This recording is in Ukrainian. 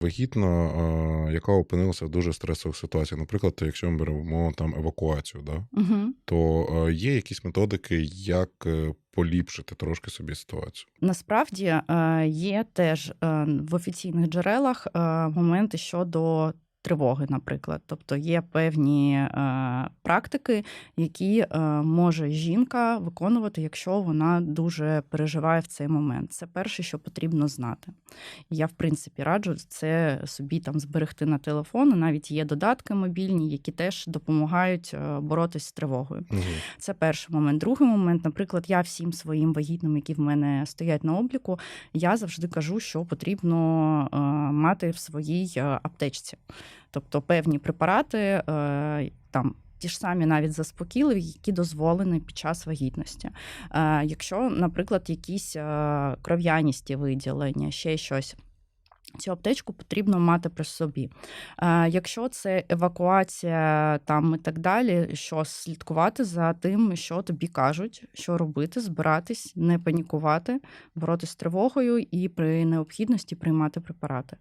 Вагітна, яка опинилася в дуже стресових ситуаціях. Наприклад, якщо ми беремо там евакуацію, да, Угу. то е, є якісь методики, як е, поліпшити трошки собі ситуацію. Насправді е, є теж е, в офіційних джерелах е, моменти щодо тривоги, наприклад. Тобто є певні е, практики, які е, може жінка виконувати, якщо вона дуже переживає в цей момент. Це перше, що потрібно знати. Я, в принципі, раджу це собі там зберегти на телефон. Навіть є додатки мобільні, які теж допомагають е, боротися з тривогою. Угу. Це перший момент. Другий момент, наприклад, я всім своїм вагітним, які в мене стоять на обліку, я завжди кажу, що потрібно е, мати в своїй е, аптечці. Тобто певні препарати, е, там. Ті ж самі навіть заспокійливі, які дозволені під час вагітності. Е, якщо, наприклад, якісь е, кров'яністі виділення, ще щось. Цю аптечку потрібно мати при собі. Е, якщо це евакуація там і так далі, що слідкувати за тим, що тобі кажуть, що робити, збиратись, не панікувати, боротися з тривогою і при необхідності приймати препарати.